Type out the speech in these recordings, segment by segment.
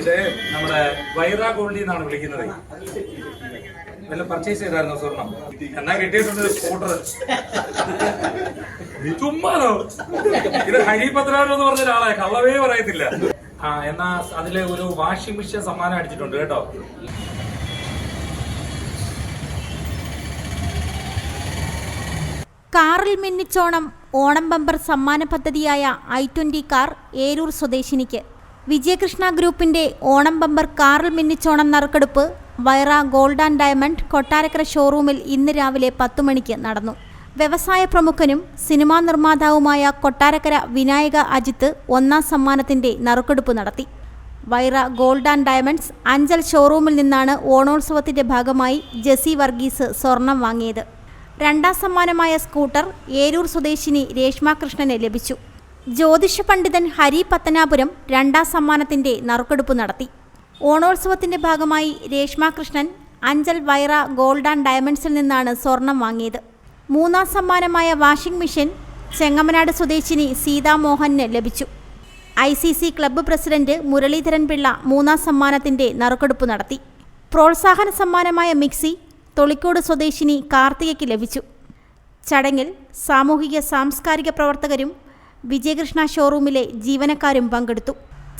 ഇത് നമ്മുടെ വൈറ ഗോൾഡി എന്നാണ് വിളിക്കുന്നത്. വല്ല പർച്ചേസ് ചെയ്തായിരുന്നോ സ്വർണം? എന്നാ കിട്ടിയിട്ടുണ്ട് സ്കൂട്ടർ ചുമ്മാനോ ഇത് ഹരി പത്രാരോ എന്ന് പറഞ്ഞ ഒരാളെ കള്ളവേ പറയത്തില്ല. ആ എന്നാ അതിലെ ഒരു വാഷിംഗ് മെഷീൻ സമ്മാനം അടിച്ചിട്ടുണ്ട് കേട്ടോ. കാറിൽ മിന്നിച്ചോണം ഓണം ബമ്പർ സമ്മാന പദ്ധതിയായ ഐ ട്വന്റി കാർ ഏരൂർ സ്വദേശിനിക്ക്. വിജയകൃഷ്ണ ഗ്രൂപ്പിന്റെ ഓണം ബമ്പർ കാറിൽ മിന്നിച്ചോണം നറുക്കെടുപ്പ് Vaira gold and diamond Kottarakkara ഷോറൂമിൽ ഇന്ന് രാവിലെ പത്തു മണിക്ക് നടന്നു. വ്യവസായ പ്രമുഖനും സിനിമാ നിർമ്മാതാവുമായ കൊട്ടാരക്കര വിനായക അജിത്ത് ഒന്നാം സമ്മാനത്തിന്റെ നറുക്കെടുപ്പ് നടത്തി. Vaira gold and diamonds Anchal ഷോറൂമിൽ നിന്നാണ് ഓണോത്സവത്തിന്റെ ഭാഗമായി ജെസി വർഗീസ് സ്വർണം വാങ്ങിയത്. രണ്ടാം സമ്മാനമായ സ്കൂട്ടർ ഏരൂർ സ്വദേശിനി രേഷ്മ കൃഷ്ണന് ലഭിച്ചു. ജ്യോതിഷ പണ്ഡിതൻ ഹരി പത്തനാപുരം രണ്ടാം സമ്മാനത്തിന്റെ നറുക്കെടുപ്പ് നടത്തി. ഓണോത്സവത്തിന്റെ ഭാഗമായി രേഷ്മ കൃഷ്ണൻ അഞ്ചൽ വൈറ ഗോൾഡ് ആൻഡ് ഡയമണ്ട്സിൽ നിന്നാണ് സ്വർണം വാങ്ങിയത്. മൂന്നാം സമ്മാനമായ വാഷിംഗ് മെഷീൻ ചെങ്ങമനാട് സ്വദേശിനി സീതാമോഹന് ലഭിച്ചു. I C C club president Muraleedharan Pillai മൂന്നാം സമ്മാനത്തിന്റെ നറുക്കെടുപ്പ് നടത്തി. പ്രോത്സാഹന സമ്മാനമായ മിക്സി തൊളിക്കോട് സ്വദേശിനി കാർത്തികയ്ക്ക് ലഭിച്ചു. ചടങ്ങിൽ സാമൂഹിക സാംസ്കാരിക പ്രവർത്തകരും വിജയകൃഷ്ണ ഷോറൂമിലെ ജീവനക്കാരും പങ്കെടുത്തു.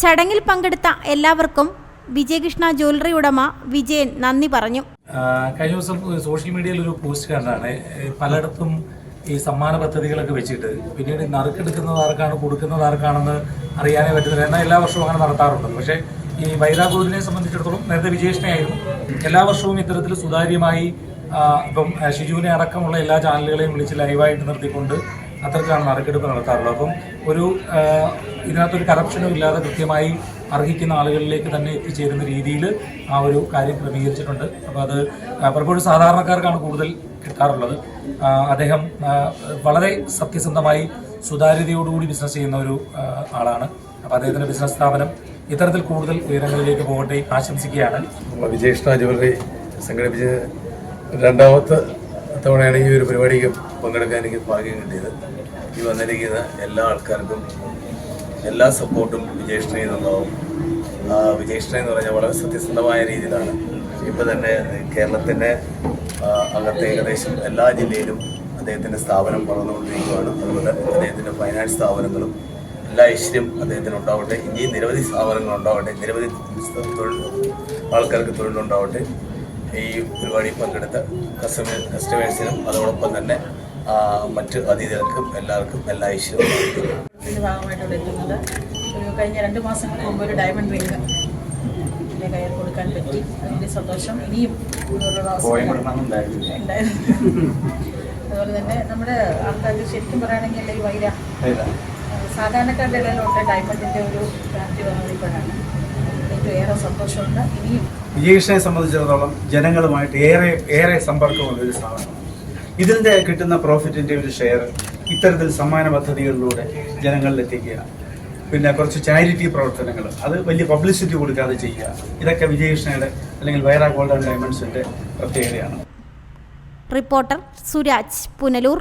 ചടങ്ങിൽ പങ്കെടുത്ത എല്ലാവർക്കും വിജയകൃഷ്ണ ജ്വല്ലറി ഉടമ വിജയൻ നന്ദി പറഞ്ഞു. കഴിഞ്ഞ ദിവസം സോഷ്യൽ മീഡിയയിൽ ഒരു പോസ്റ്റ് കണ്ടാണ്. പലയിടത്തും ഈ സമ്മാന പദ്ധതികളൊക്കെ വെച്ചിട്ട് പിന്നീട് നറുക്കെടുക്കുന്നത് ആർക്കാണ് കൊടുക്കുന്നത് ആർക്കാണെന്ന് അറിയാനേ പറ്റുന്നില്ല എന്നാൽ എല്ലാ വർഷവും അങ്ങനെ നടത്താറുണ്ട്. പക്ഷേ ഈ വൈരാഗൂരിനെ സംബന്ധിച്ചിടത്തോളം നേരത്തെ വിജയകൃഷ്ണയായിരുന്നു. എല്ലാ വർഷവും ഇത്തരത്തിൽ സുതാര്യമായി ഇപ്പം ഷിജുവിനെ അടക്കമുള്ള എല്ലാ ചാനലുകളെയും വിളിച്ച് ലൈവായിട്ട് നിർത്തിക്കൊണ്ട് അത്തരത്തിലാണ് നറുക്കെടുപ്പ് നടത്താറുള്ളത്. അപ്പം ഒരു ഇതിനകത്തൊരു കറപ്ഷനും ഇല്ലാതെ കൃത്യമായി അർഹിക്കുന്ന ആളുകളിലേക്ക് തന്നെ എത്തിച്ചേരുന്ന രീതിയിൽ ആ ഒരു കാര്യം ക്രമീകരിച്ചിട്ടുണ്ട്. അപ്പോൾ അത് പലപ്പോഴും സാധാരണക്കാർക്കാണ് കൂടുതൽ കിട്ടാറുള്ളത്. അദ്ദേഹം വളരെ സത്യസന്ധമായി സുതാര്യതയോടുകൂടി ബിസിനസ് ചെയ്യുന്ന ഒരു ആളാണ്. അപ്പോൾ അദ്ദേഹത്തിന്റെ ബിസിനസ് സ്ഥാപനം ഇത്തരത്തിൽ കൂടുതൽ ഉയരങ്ങളിലേക്ക് പോകട്ടെ ആശംസിക്കുകയാണ്. വിജയകൃഷ്ണ ജ്വല്ലറി സംഘടിപ്പിച്ച് രണ്ടാമത്തെ തവണയാണ് ഈ ഒരു പരിപാടിക്ക് പങ്കെടുക്കാൻ എനിക്ക് ഭാഗ്യം കിട്ടിയത്. ഈ വന്നിരിക്കുന്ന എല്ലാ ആൾക്കാർക്കും എല്ലാ സപ്പോർട്ടും വിജയകൃഷ്ണയിൽ നിന്നുണ്ടാവും ആ വിജയകൃഷ്ണ എന്ന് പറഞ്ഞാൽ വളരെ സത്യസന്ധമായ രീതിയിലാണ്. ഇപ്പം തന്നെ കേരളത്തിന്റെ അകത്ത് ഏകദേശം എല്ലാ ജില്ലയിലും അദ്ദേഹത്തിന്റെ സ്ഥാപനം വളർന്നുകൊണ്ടിരിക്കുകയാണ്. അതുപോലെ അദ്ദേഹത്തിന്റെ ഫൈനാൻസ് സ്ഥാപനങ്ങളും എല്ലാ ഐശ്വര്യം അദ്ദേഹത്തിന് ഉണ്ടാവട്ടെ. ഇനിയും നിരവധി സ്ഥാപനങ്ങൾ ഉണ്ടാവട്ടെ. നിരവധി തൊഴിൽ ആൾക്കാർക്ക് തൊഴിലുണ്ടാവട്ടെ. ഈ പരിപാടിയിൽ പങ്കെടുത്ത കസ്റ്റമേ കസ്റ്റമേഴ്സിനും അതോടൊപ്പം തന്നെ മറ്റ് അതിഥികൾക്കും എല്ലാവർക്കും എല്ലാ ഐശ്വര്യം ഇതിന്റെ ഭാഗമായിട്ട് എത്തുന്നത്. ഒരു കഴിഞ്ഞ രണ്ട് മാസങ്ങൾക്ക് മുമ്പ് ഒരു ഡയമണ്ട് റിംഗ് എന്റെ കയ്യിൽ കൊടുക്കാൻ പറ്റി. അതിന്റെ സന്തോഷം ഇനിയും അതുപോലെ തന്നെ നമ്മുടെ ആൾക്കാർക്ക് ശരിക്കും പറയുകയാണെങ്കിൽ ഈ വൈര. സാധാരണക്കാരുടെ ഇടയിലോട്ട് ഡയമണ്ടിന്റെ ഒരു വ്യാപ്തി വന്നതിപ്പോഴാണ് എനിക്ക് ഏറെ സന്തോഷമുണ്ട്. ഇനിയും വിജയകൃഷ്ണനെ സംബന്ധിച്ചിടത്തോളം ജനങ്ങളുമായിട്ട് ഏറെ ഏറെ സമ്പർക്കമുള്ള ഒരു സ്ഥാപനം ഇതിന്റെ കിട്ടുന്ന പ്രോഫിറ്റിന്റെ ഒരു ഷെയർ ഇത്തരത്തിൽ സമ്മാന പദ്ധതികളിലൂടെ ജനങ്ങളിൽ എത്തിക്കുക പിന്നെ കുറച്ച് ചാരിറ്റി പ്രവർത്തനങ്ങൾ അത് വലിയ പബ്ലിസിറ്റി കൊടുക്കാതെ ചെയ്യുക. ഇതൊക്കെ വിജയകൃഷ്ണയുടെ അല്ലെങ്കിൽ വൈറ ഗോൾഡ് ആൻഡ് ഡയമണ്ട്സിന്റെ പ്രത്യേകതയാണ്. റിപ്പോർട്ടർ സുരാജ് പുനലൂർ